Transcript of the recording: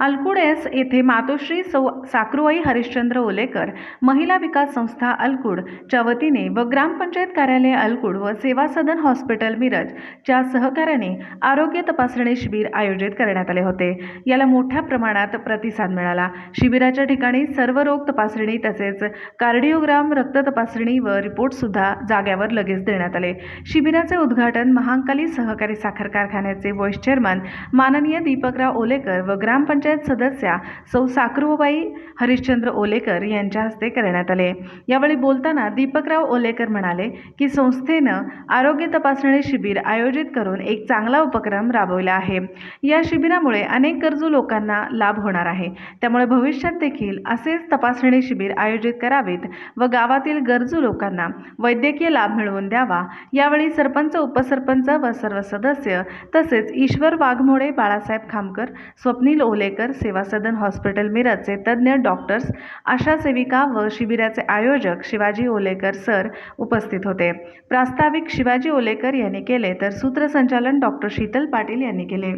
अलकुडेस येथे मातोश्री सौ साकरुबाई हरिश्चंद्र ओलेकर महिला विकास संस्था अलकुड च्या वतीने व ग्रामपंचायत कार्यालय अलकुड व सेवा सदन हॉस्पिटल मिरज च्या सहकार्याने आरोग्य तपासणी शिबिर आयोजित करण्यात आले होते. याला मोठ्या प्रमाणात प्रतिसाद मिळाला. शिबिराच्या ठिकाणी सर्व रोग तपासणी तसेच कार्डिओग्राम रक्त तपासणी व रिपोर्ट सुद्धा जाग्यावर लगेच देण्यात आले. शिबिराचे उद्घाटन महांकाली सहकारी साखर कारखान्याचे व्हाईस चेअरमन माननीय दीपकराव ओलेकर व ग्रामपंचायत सदस्या सौ साकरूबाई हरिश्चंद्र ओलेकर यांच्या हस्ते करण्यात आले. यावेळी बोलताना दीपकराव ओलेकर म्हणाले की संस्थेनं आरोग्य तपासणी शिबिर आयोजित करून एक चांगला उपक्रम राबवला आहे. या शिबिरामुळे अनेक गरजू लोकांना लाभ होणार आहे. त्यामुळे भविष्यात देखील असेच तपासणी शिबिर आयोजित करावेत व गावातील गरजू लोकांना वैद्यकीय लाभ मिळवून द्यावा. यावेळी सरपंच उपसरपंच व सर्व सदस्य तसेच ईश्वर वाघमोडे बाळासाहेब खामकर स्वप्नील ओलेकर सेवा सदन हॉस्पिटल मिरजचे तज्ज्ञ डॉक्टर्स आशा सेविका व शिबिराचे आयोजक शिवाजी ओलेकर सर उपस्थित होते. प्रास्ताविक शिवाजी ओलेकर यांनी केले तर सूत्रसंचालन डॉक्टर शीतल पाटील यांनी केले.